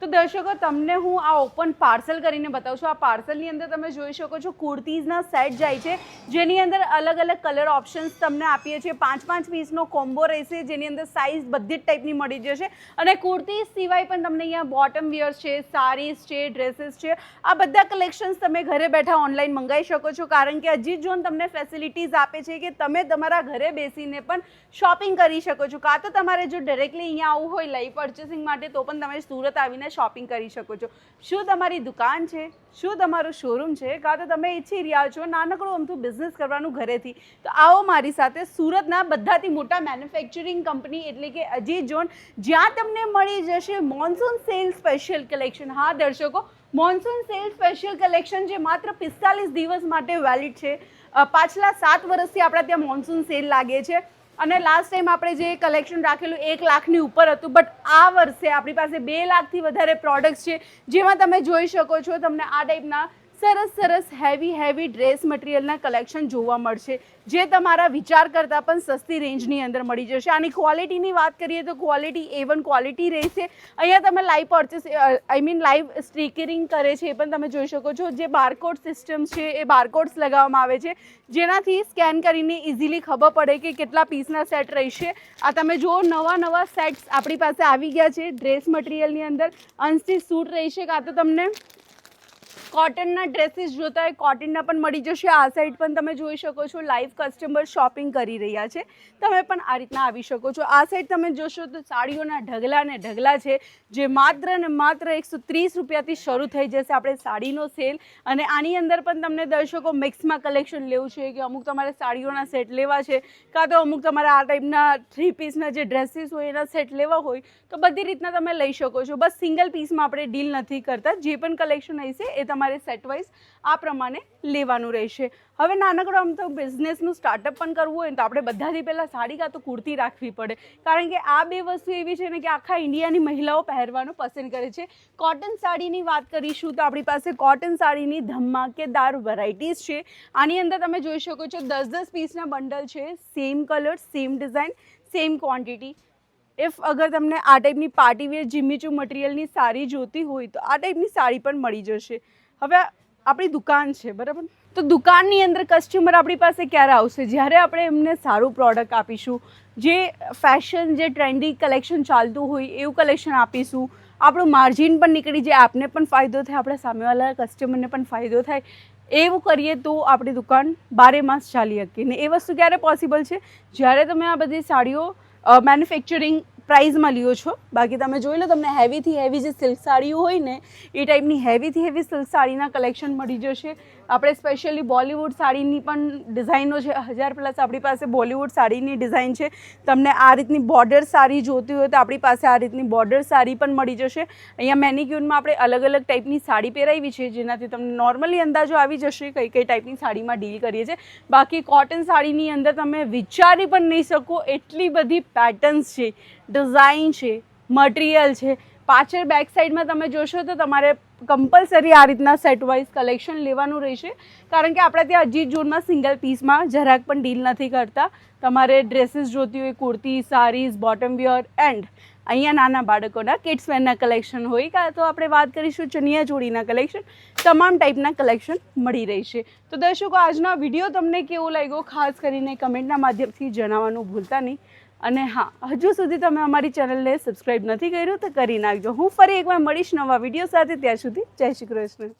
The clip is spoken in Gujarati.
તો દર્શકો, તમને હું આ ઓપન પાર્સલ કરીને બતાવું છું આ પાર્સલની અંદર તમે જોઈ શકો છો કુર્તીઝના સેટ જાય છે, જેની અંદર અલગ અલગ કલર ઓપ્શન્સ તમને આપીએ છીએ. પાંચ પાંચ પીસનો કોમ્બો રહેશે, જેની અંદર સાઇઝ બધી જ ટાઈપની મળી જશે. અને કુર્તીઝ સિવાય પણ તમને અહીંયા બોટમ વિયર્સ છે સારીઝ છે ડ્રેસીસ છે, આ બધા કલેક્શન્સ તમે ઘરે બેઠા ઓનલાઈન મંગાવી શકો છો. કારણ કે અજીત જોન તમને ફેસિલિટીઝ આપે છે કે તમે તમારા ઘરે બેસીને પણ શોપિંગ કરી શકો છો. કાં તો તમારે જો ડાયરેક્ટલી અહીંયા આવવું હોય લાઈવ પર્ચેસિંગ માટે, તો પણ તમે સુરત આવીને શોપિંગ કરી શકો છો. શું તમારી દુકાન છે? શું તમારું શોરૂમ છે? કાં તો તમે ઈચ્છી રહ્યા છો નાનકડું અમથું બિઝનેસ કરવાનું ઘરેથી. તો આવો મારી સાથે સુરતના બધાથી મોટા મેન્યુફેક્ચરિંગ કંપની એટલે કે અજીત જોન. જ્યાં તમને મળી જશે મોન્સૂન સેલ સ્પેશિયલ કલેક્શન હા, દર્શકો મોન્સૂન સેલ સ્પેશિયલ કલેક્શન જે માત્ર પિસ્તાલીસ દિવસ માટે વેલિડ છે. પાછલા સાત વર્ષથી આપણા ત્યાં મોન્સૂન સેલ લાગે છે. અને લાસ્ટ ટાઈમ આપણે જે કલેક્શન રાખેલું, એક લાખની ઉપર હતું બટ આ વર્ષે આપણી પાસે બે લાખથી વધારે પ્રોડક્ટ્સ છે, જેમાં તમે જોઈ શકો છો તમને આ ટાઈપના સરસ સરસ હેવી હેવી ડ્રેસ મટીરિયલના કલેક્શન જોવા મળશે. જે તમારા વિચાર કરતાં પણ સસ્તી રેન્જની અંદર મળી જશે. આની ક્વોલિટીની વાત કરીએ તો ક્વોલિટી એ વન ક્વોલિટી રહેશે. અહીંયા તમે live purchase I mean live stickering કરે છે, એ પણ તમે જોઈ શકો છો. જે બારકોડ સિસ્ટમ છે, એ બારકોડ્સ લગાવવામાં આવે છે. જેનાથી સ્કેન કરીને ઇઝીલી ખબર પડે કે કેટલા પીસના સેટ રહેશે. આ તમે જુઓ, નવા નવા સેટ્સ આપણી પાસે આવી ગયા છે. ડ્રેસ મટીરિયલની અંદર અંશથી સૂટ રહેશે. કાં તો તમને કોટનના ડ્રેસીસ જોતા હોય, કોટનના પણ મળી જશે. આ સાઈડ પણ તમે જોઈ શકો છો લાઈવ કસ્ટમર શોપિંગ કરી રહ્યા છે. તમે પણ આ રીતના આવી શકો છો. આ સાઈડ તમે જોશો તો સાડીઓના ઢગલા ને ઢગલા છે, જે માત્ર ને માત્ર એકસો ત્રીસ રૂપિયાથી શરૂ થઈ જશે આપણે સાડીનો સેલ અને આની અંદર પણ તમને દર્શકો મિક્સમાં કલેક્શન લેવું છે કે અમુક તમારે સાડીઓના સેટ લેવા છે, કાં તો અમુક તમારે આ ટાઈપના થ્રી પીસના જે ડ્રેસીસ હોય એના સેટ લેવા હોય, તો બધી રીતના તમે લઈ શકો છો. બસ સિંગલ પીસમાં આપણે ડીલ નથી કરતા. જે પણ કલેક્શન હશે એ તમારે સેટ વાઇઝ આ પ્રમાણે લેવાનું રહેશે. હવે નાનકડો આમ તો બિઝનેસનું સ્ટાર્ટઅપ પણ કરવું હોય ને તો આપણે બધાથી પહેલાં સાડી કાં તો કુર્તી રાખવી પડે. કારણ કે આ બે વસ્તુ એવી છે ને કે આખા ઇન્ડિયાની મહિલાઓ પહેરવાનું પસંદ કરે છે. કોટન સાડીની વાત કરીશું તો આપણી પાસે કોટન સાડીની ધમાકેદાર વેરાયટીઝ છે. આની અંદર તમે જોઈ શકો છો દસ દસ પીસના બંડલ છે. Same colour same design same quantity if અગર તમને આ ટાઈપની પાર્ટી વેર જીમીચુ મટીરિયલની સાડી જોતી હોય તો આ ટાઈપની સાડી પણ મળી જશે. હવે આપણી દુકાન છે, બરાબર? તો દુકાનની અંદર કસ્ટમર આપણી પાસે ક્યારે આવશે? જ્યારે આપણે એમને સારું પ્રોડક્ટ આપીશું, જે ફેશન જે ટ્રેન્ડી કલેક્શન ચાલતું હોય, એવું કલેક્શન આપીશું, આપણું માર્જિન પણ નીકળી જાય, આપને પણ ફાયદો થાય, આપણા સામેવાળા કસ્ટમરને પણ ફાયદો થાય, એવું કરીએ તો આપણી દુકાન બારે માસ ચાલી શકે ને એ વસ્તુ ક્યારે પોસિબલ છે? જ્યારે તમે આ બધી સાડીઓ મેન્યુફેક્ચરિંગ પ્રાઇઝમાં લ્યો છો. બાકી તમે જોઈ લો તમને હેવીથી હેવી જે સિલ્ક સાડીઓ હોય ને, એ ટાઈપની હેવીથી હેવી સિલ્ક સાડીના કલેક્શન મળી જશે. આપણે સ્પેશિયલી બોલિવૂડ સાડીની પણ ડિઝાઇનો છે. હજાર પ્લસ આપણી પાસે બોલિવૂડ સાડીની ડિઝાઇન છે. તમને આ રીતની બોર્ડર સાડી જોતી હોય તો આપણી પાસે આ રીતની બોર્ડર સાડી પણ મળી જશે. અહીંયા મેનિક્યુરમાં આપણે અલગ અલગ ટાઈપની સાડી પહેરાવી છે, જેનાથી તમને નોર્મલી અંદાજો આવી જશે કઈ કઈ ટાઈપની સાડીમાં ડીલ કરીએ છીએ. બાકી કોટન સાડીની અંદર તમે વિચારી પણ નહીં શકો એટલી બધી પેટર્ન્સ છે ડિઝાઇન છે મટીરિયલ છે. પાછળ બેક સાઈડમાં તમે જોશો તો તમારે કમ્પલસરી આ રીતના સેટ વાઇઝ કલેક્શન લેવાનું રહેશે. કારણ કે આપણે ત્યાં અજીત ઝોનમાં સિંગલ પીસમાં જરાક પણ ડીલ નથી કરતા. તમારે ડ્રેસીસ જોતી હોય, kurti, saris bottom wear and અહીંયા નાના બાળકોના કિડ્સ વેરના કલેક્શન હોય. કાં તો આપણે વાત કરીશું ચણિયા ચોળીના કલેક્શન તમામ ટાઈપના કલેક્શન મળી રહેશે. તો દર્શકો, આજનો વીડિયો તમને કેવો લાગ્યો? ખાસ કરીને કમેન્ટના માધ્યમથી જણાવવાનું ભૂલતા નહીં. અને હા, હજુ સુધી તમે અમારી ચેનલને સબસ્ક્રાઈબ નથી કર્યું તો કરી નાખજો. હું ફરી એકવાર મળીશ નવા વીડિયો સાથે. ત્યાં સુધી જય શ્રી કૃષ્ણ.